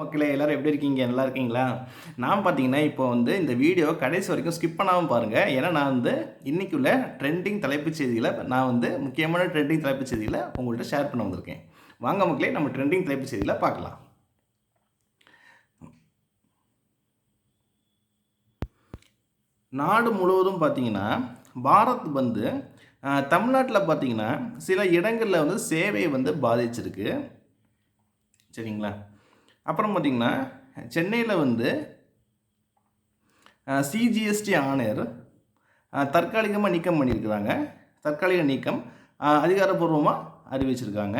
மக்களே எல்லோரும் எப்படி இருக்கீங்க? நல்லா இருக்கீங்களா? நான் பார்த்தீங்கன்னா இப்போ வந்து இந்த வீடியோ கடைசி வரைக்கும் ஸ்கிப் பண்ணாமல் பாருங்கள் ஏன்னா நான் வந்து இன்றைக்குள்ள ட்ரெண்டிங் தலைப்புச் செய்திகளை நான் வந்து முக்கியமான ட்ரெண்டிங் தலைப்புச் செய்திகளை உங்கள்கிட்ட ஷேர் பண்ண வந்திருக்கேன். வாங்க மக்களே நம்ம ட்ரெண்டிங் தலைப்புச் செய்திகளை பார்க்கலாம். நாடு முழுவதும் பார்த்தீங்கன்னா பாரத் வந்து தமிழ்நாட்டில் பார்த்தீங்கன்னா சில இடங்களில் வந்து சேவையை வந்து பாதிச்சிருக்கு. சரிங்களா? அப்புறம் பார்த்திங்கன்னா சென்னையில் வந்து சிஜிஎஸ்டி ஆணையர் தற்காலிகமாக நீக்கம் பண்ணியிருக்கிறாங்க. தற்காலிக நீக்கம் அதிகாரப்பூர்வமாக அறிவிச்சிருக்காங்க.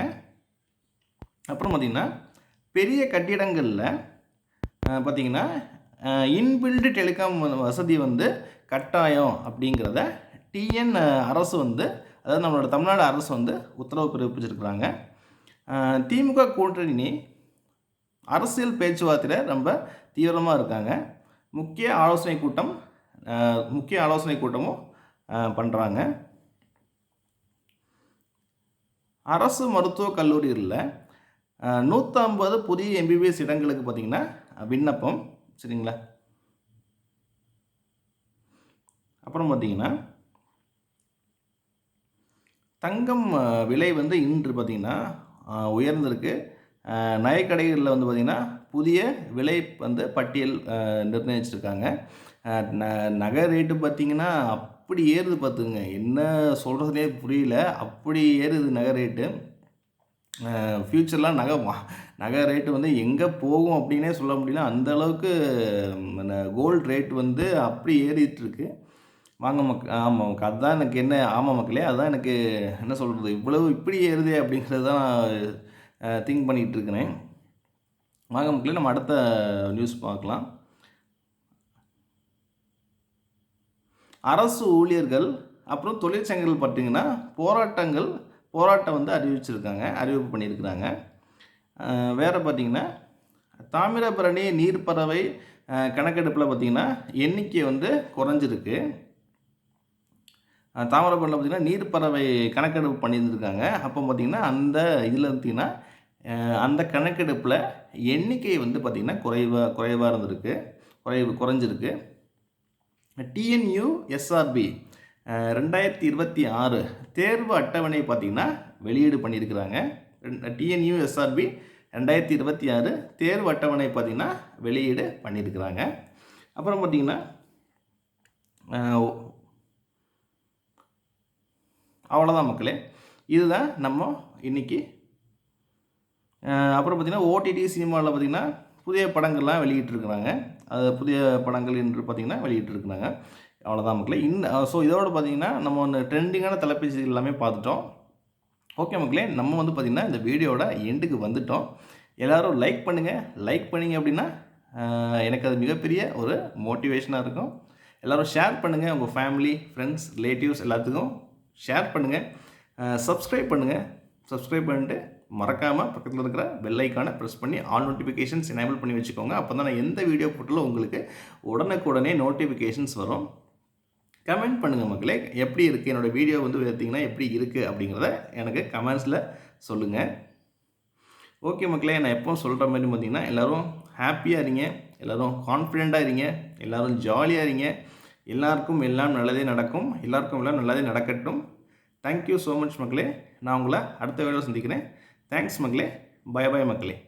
அப்புறம் பார்த்திங்கன்னா பெரிய கட்டிடங்களில் பார்த்திங்கன்னா இன்பில்டு டெலிகாம் வசதி வந்து கட்டாயம் அப்படிங்கிறத டிஎன் அரசு வந்து அதாவது நம்மளோட தமிழ்நாடு அரசு வந்து உத்தரவு பிறப்பிச்சிருக்கிறாங்க. திமுக கூட்டணி அரசியல் பேச்சுவார்த்தையில் ரொம்ப தீவிரமாக இருக்காங்க. முக்கிய ஆலோசனை கூட்டம் முக்கிய ஆலோசனை கூட்டமும் பண்ணுறாங்க அரசு மருத்துவக் கல்லூரிகளில் நூற்றம்பது புதிய எம்பிபிஎஸ் இடங்களுக்கு பார்த்திங்கன்னா விண்ணப்பம் சரிங்களா? அப்புறம் பார்த்திங்கன்னா தங்கம் விலை வந்து இன்று பார்த்திங்கன்னா உயர்ந்திருக்கு. நகைக்கடைகளில் வந்து பார்த்திங்கன்னா புதிய விலை வந்து பட்டியல் நிர்ணயிச்சிருக்காங்க. ந நகை ரேட்டு பார்த்திங்கன்னா அப்படி ஏறுது பார்த்துங்க என்ன சொல்கிறதுனே புரியல. அப்படி ஏறுது நகை ரேட்டு. ஃப்யூச்சர்லாம் நகை நகை ரேட்டு வந்து எங்கே போகும் அப்படின்னே சொல்ல முடியல. அந்த அளவுக்கு கோல்டு ரேட் வந்து அப்படி ஏறிட்டுருக்கு. வாங்க மக் ஆமாம் அதுதான் எனக்கு என்ன ஆமாம் மக்களே அதுதான் எனக்கு என்ன சொல்கிறது இவ்வளவு இப்படி ஏறுதே அப்படிங்கிறது தான் திங்க் பண்ணிகிட்டு இருக்கிறேன் வாங்க மக்களே நம்ம அடுத்த நியூஸ் பார்க்கலாம். அரசு ஊழியர்கள் அப்புறம் தொழிற்சங்கங்கள் பார்த்திங்கன்னா போராட்டங்கள் போராட்டம் வந்து அறிவிச்சிருக்காங்க அறிவிப்பு பண்ணியிருக்கிறாங்க. வேறு பார்த்திங்கன்னா தாமிரபரணி நீர்ப்பறவை கணக்கெடுப்பில் பார்த்திங்கன்னா எண்ணிக்கை வந்து குறைஞ்சிருக்கு. தாமிரபரணியில் பார்த்திங்கன்னா நீர்ப்பறவை கணக்கெடுப்பு பண்ணியிருந்துருக்காங்க. அப்போ பார்த்திங்கன்னா அந்த இதில் பார்த்திங்கன்னா அந்த கணக்கெடுப்பில் எண்ணிக்கை வந்து பார்த்திங்கன்னா குறைவாக குறைவாக இருந்திருக்கு. குறைவு குறைஞ்சிருக்கு. டிஎன்யூ எஸ்ஆர்பி ரெண்டாயிரத்தி இருபத்தி ஆறு தேர்வு அட்டவணை பார்த்திங்கன்னா வெளியீடு பண்ணியிருக்கிறாங்க. டிஎன்யூ எஸ்ஆர்பி ரெண்டாயிரத்தி இருபத்தி ஆறு தேர்வு அட்டவணை பார்த்திங்கன்னா வெளியீடு பண்ணியிருக்கிறாங்க. அப்புறம் பார்த்திங்கன்னா அவ்வளோதான் மக்களே. இதுதான் நம்ம இன்றைக்கி அப்புறம் பார்த்திங்கன்னா ஓடிடி சினிமாவில் பார்த்திங்கன்னா புதிய படங்கள்லாம் வெளியிட்டிருக்கிறாங்க. அது புதிய படங்கள் என்று பார்த்திங்கன்னா வெளியிட்டிருக்கிறாங்க. அவ்வளோதான் மக்களே. இன் ஸோ இதோடு பார்த்திங்கன்னா நம்ம ஒன்று ட்ரெண்டிங்கான தலைப்பேசி எல்லாமே பார்த்துட்டோம். ஓகே மக்களே நம்ம வந்து பார்த்திங்கன்னா இந்த வீடியோட எண்டுக்கு வந்துட்டோம். எல்லோரும் லைக் பண்ணுங்கள் லைக் பண்ணிங்க அப்படின்னா எனக்கு அது மிகப்பெரிய ஒரு மோட்டிவேஷனாக இருக்கும். எல்லோரும் ஷேர் பண்ணுங்கள் உங்கள் ஃபேமிலி ஃப்ரெண்ட்ஸ் ரிலேட்டிவ்ஸ் எல்லாத்துக்கும். ஷேர் பண்ணுங்கள் சப்ஸ்கிரைப் பண்ணுங்கள் சப்ஸ்கிரைப் பண்ணிட்டு மறக்காமல் பக்கத்தில் இருக்கிற பெல்லைக்கானை ப்ரெஸ் பண்ணி ஆல் நோட்டிஃபிகேஷன்ஸ் எனேபிள் பண்ணி வச்சுக்கோங்க. அப்போ தான் நான் எந்த வீடியோ போட்டாலும் உங்களுக்கு உடனுக்குடனே நோட்டிஃபிகேஷன்ஸ் வரும். கமெண்ட் பண்ணுங்கள் மக்களே. எப்படி இருக்குது என்னோடய வீடியோ வந்து பார்த்தீங்கன்னா எப்படி இருக்குது அப்படிங்கிறத எனக்கு கமெண்ட்ஸில் சொல்லுங்கள் ஓகே மக்களே நான் எப்போ சொல்கிற மாதிரி பார்த்தீங்கன்னா எல்லோரும் ஹாப்பியாக இருங்க. எல்லோரும் கான்ஃபிடெண்ட்டாக இருங்க. எல்லோரும் ஜாலியாக இருங்க. எல்லாருக்கும் எல்லாம் நல்லதே நடக்கும். எல்லாருக்கும் எல்லாம் நல்லதே நடக்கட்டும். தேங்க்யூ ஸோ மச் மக்களே. நான் உங்களை அடுத்த வேலை சந்திக்கிறேன். தேங்க்ஸ் மக்களே. பய பய மக்களே.